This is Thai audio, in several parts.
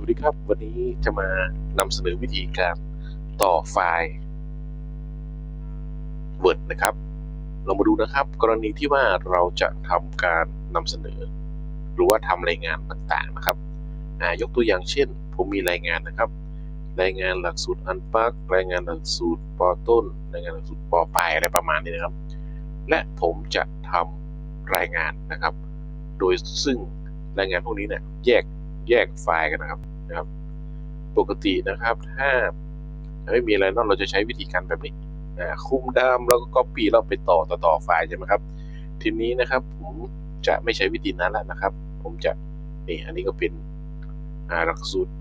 วัสดีครับ วันนี้จะมานำเสนอวิธีการต่อไฟล์ Word นะครับ เรามาดูนะครับ กรณีที่ว่าเราจะทำการนำเสนอ หรือว่าทำรายงานต่างๆนะครับยกตัวอย่างเช่น ผมมีรายงานนะครับ รายงานหลักสูตรอันปักรายงานหลักสูตรปอต้น รายงานหลักสูตรปอปลายอะไรประมาณนี้นะครับ และผมจะทำรายงานนะครับ โดยซึ่งรายงานพวกนี้เนี่ยแยกแยกไฟล์กันนะครับ นะครับ ปกตินะครับถ้าไม่มีอะไรนอกเราจะใช้วิธีการแบบนี้คุมดำแล้วก็ copy แล้วไปต่อต่อต่อไฟล์ใช่ไหมครับทีนี้นะครับผมจะไม่ใช้วิธีนั้นแล้วนะครับ ผมจะนี่อันนี้ก็เป็นหลักสูตร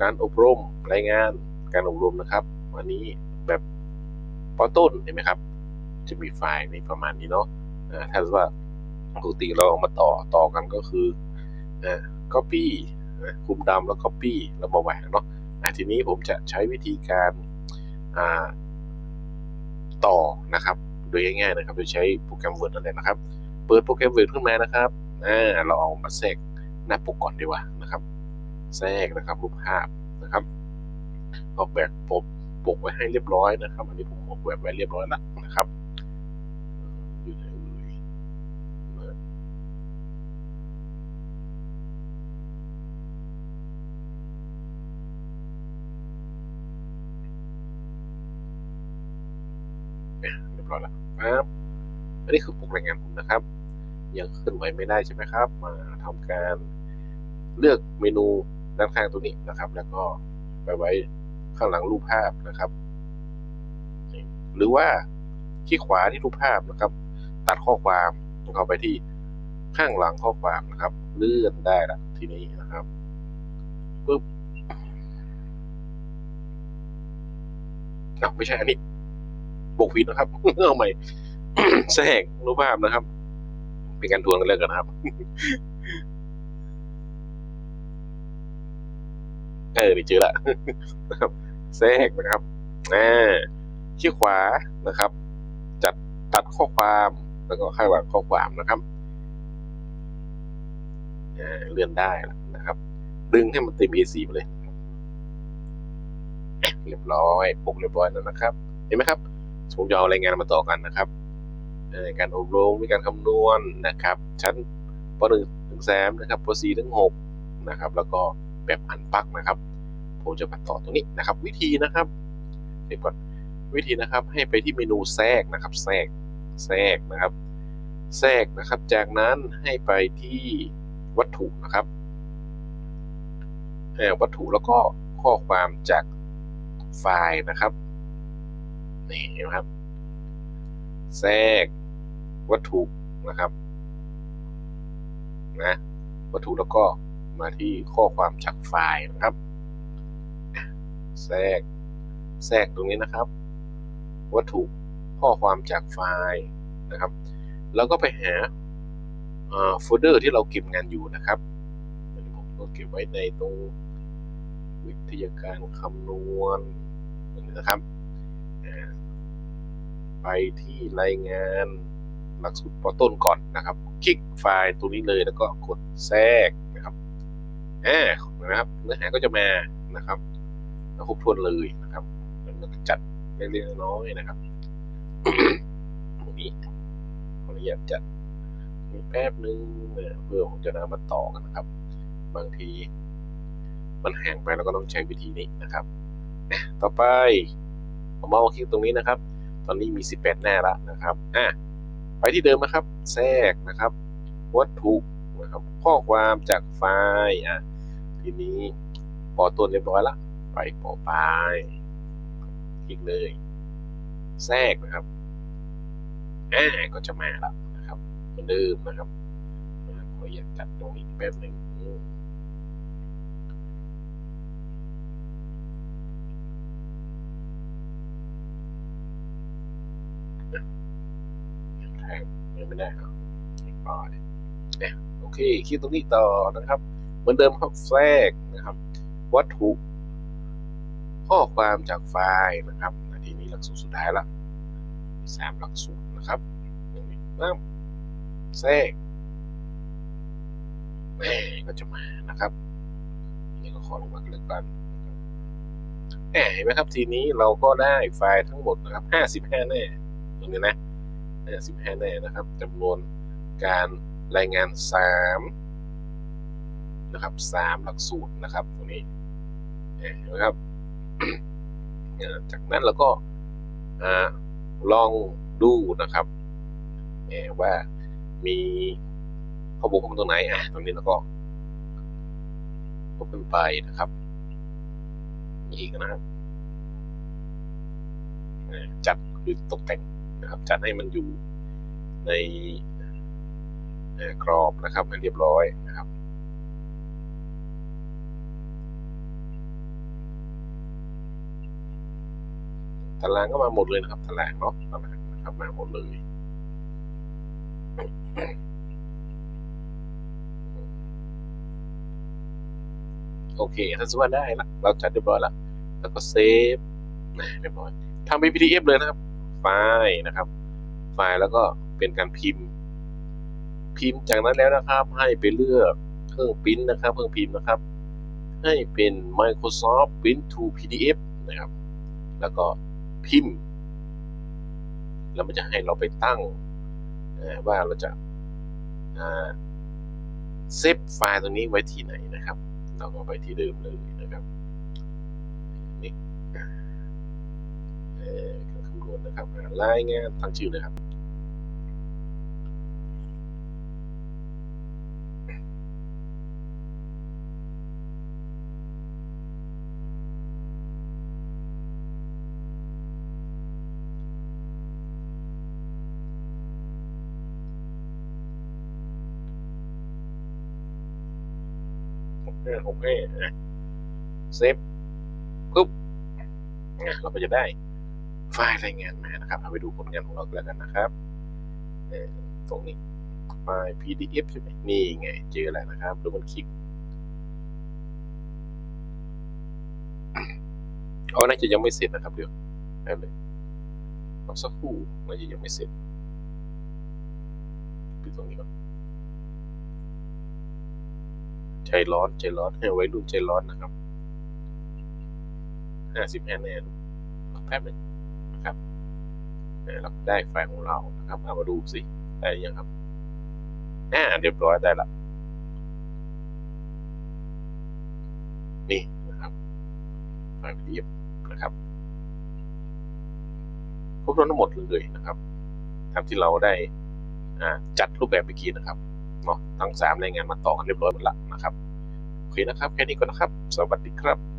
การอบรมรายงานการอบรมนะครับอันนี้แบบปอต้นเห็นไหมครับ จะมีไฟล์ในประมาณนี้เนาะถ้าสมมติว่าปกติเราเอามาต่อต่อกันก็คือ copy คุมดำแล้ว copy แล้วมาแหวกเนาะทีนี้ผมจะใช้วิธีการาต่อนะครับ โดยง่ายๆนะครับ โดยใช้โปรแกรม Word นั่นแหละนะครับ เปิดโปรแกรม Word ขึ้นมานะครับเราเอามาแทรกหน้าปกก่อนดีกว่านะครับแทรกนะครับรูปภาพนะครับออกแบบปกปกไว้ให้เรียบร้อยนะครับ อันนี้ผมออกแบบไว้เรียบร้อยแล้วนะครับอยู่ไหนเอ่ย เรียบร้อยแล้วครับอันนี้คือปกรายงานผมนะครับ ยังเคลื่อนไหวไม่ได้ใช่ไหมครับ มาทำการเลือกเมนูด้านข้างตรงนี้นะครับ แล้วก็ไปไว้ข้างหลังรูปภาพนะครับ หรือว่าที่ขวาที่รูปภาพนะครับ ตัดข้อความเข้าไปที่ข้างหลังข้อความนะครับ เลื่อนได้ละทีนี้นะครับปึ๊บอะไม่ใช่อันนี้ บกผิดนะครับเอาใหม่แทรกรูปภาพนะครับ เป็นการทวนกันเลยกันนะครับ เออนี่เจอละนะครับแทรกนะครับอ่าที่ขวานะครับ จัดตัดข้อความแล้วก็ข้างหลังข้อความนะครับอ่าเลื่อนได้นะครับ ดึงให้มันเต็ม A4 ไปเลย เรียบร้อยปกเรียบร้อยแล้วนะครับ เห็นไหมครับ ผมจะเอารายงานมาต่อกันนะครับการอบรมมีการคำนวณนะครับ ชั้นป .1 ถึง3นะครับป .4 ถึง6นะครับ แล้วก็แบบอันปักนะครับ ผมจะมาต่อตรงนี้นะครับ วิธีนะครับเดี๋ยวก่อนวิธีนะครับให้ไปที่เมนูแทรกนะครับ แทรกแทรกนะครับ แทรกนะครับ จากนั้นให้ไปที่วัตถุนะครับวัตถุแล้วก็ข้อความจากไฟล์นะครับ นี่นไหมครับ แทรกวัตถุนะครับนะวัตถุแล้วก็มาที่ข้อความจากไฟล์นะครับ แทรกแทรกตรงนี้นะครับ วัตถุข้อความจากไฟล์นะครับแล้วก็ไปหาโฟลเดอร์ที่เราเก็บงานอยู่นะครับผมก็เก็บไว้ในตรงวิทยาการคำนวณนนะครับ ไปที่รายงานหลักสูตรปอต้นก่อนนะครับ คลิกไฟล์ตัวนี้เลยแล้วก็กดแทรกนะครับอ่านะครับเนื้อหาก็จะมานะครับแล้วครบถ้วนเลยนะครับแล้วก็จัดเล็กๆน้อยๆนะครับตรงนี้ขออนุญาตจัดนี่แป๊บนึงเนี่ยเพื่อผมจะนำมาต่อกันนะครับ บางที มันแห้งไปเราก็ต้องใช้วิธีนี้นะครับ ต่อไป ผมเอาคลิกตรงนี้นะครับ ตอนนี้มี 18 หน้าละนะครับอะไปที่เดิมนะครับ แทรกนะครับ วัตถุนะครับข้อความจากไฟล์อะทีนี้ปอต้นเรียบร้อยละ ไปปอปลายคลิกเลย แทรกนะครับอ่าก็จะมาละนะครับเหมือนเดิมนะครับขออยากจัดตรงนี้แป๊บหนึ่งอืมแทง ยังไม่ได้ครับปล่อยเนี่ยโอเคคลิกตรงนี้ต่อนะครับ เหมือนเดิมครับแทรกนะครับ วัตถุ ข้อความจากไฟล์นะครับทีนี้หลักสูตรสุดท้ายละสามหลักสูตรนะครับอย่างนี้ปั๊บแทรกแม่ก็จะมานะครับนี่ก็อลงมากันแล้วกันแหมเห็นไหมครับทีนี้เราก็ได้ไฟล์ทั้งหมดนะครับห้าสิบห้าแน่ ตรงนี้นะห้าสิบห้าแน่นะครับจำนวนการรายงานสามนะครับสามหลักสูตรนะครับตรงนี้เห็นไหมครับ จากนั้นเราก็ลองดูนะครับว่ามีข้อมูลข้อมตรงไหนอะตรงนี้เราก็ก็เป็นไปนะครับมีอีกนะครับจัดคือตกแต่ง นะครับจัดให้มันอยู่ในกรอบนะครับให้เรียบร้อยนะครับตารางก็มาหมดเลยนะครับตารางเนาะตารางนะครับมาหมดเลยโอเคถ้าสมมติว่าได้ละเราจัดเรียบร้อยแล้วแล้วก็เซฟนะเรียบร้อยทำเป็น PDF เลยนะครับ ไฟล์นะครับ ไฟล์แล้วก็เป็นการพิมพ์ พิมพ์จากนั้นแล้วนะครับ ให้ไปเลือกเครื่องปริ้นนะครับ เครื่องพิมพ์นะครับ ให้เป็น Microsoft Print to PDF นะครับ แล้วก็พิมพ์ แล้วมันจะให้เราไปตั้งว่าเราจะเซฟไฟล์ตรงนี้ไว้ที่ไหนนะครับ เราก็ไปที่เดิมเลยนะครับนี่ ครับรายงานตั้งชื่อนะครับห้าหกห้าอะเซฟปุ๊บเราก็จะได้ ไฟล์รายงานมานะครับเอาไปดูผลงานของเรากันแล้วกันนะครับตรงนี้ไฟล์ PDF ใช่ไหมนี่ไงเจอแล้วนะครับดูมันคลิกอ๋อน่าจะยังไม่เสร็จนะครับเดี๋ยวแป๊บเลยรอสักครู่น่าจะยังไม่เสร็จปิดตรงนี้ก่อนใจร้อนใจร้อนให้ไว้รุ่นใจร้อนนะครับห้าสิบห้าแน่แป๊บหนึง นะครับเอ่อเราได้ไฟล์ของเรานะครับเอามาดูสิได้ยังครับอ่าเรียบร้อยได้ละนี่นะครับไฟล์ PDF นะครับครบถ้วนทั้งหมดเลยนะครับตามที่เราได้จัดรูปแบบเมื่อกี้นะครับเนาะทั้งสามรายงานมาต่อกันเรียบร้อยหมดละนะครับโอเคนะครับ แค่นี้ก่อนนะครับ สวัสดีครับ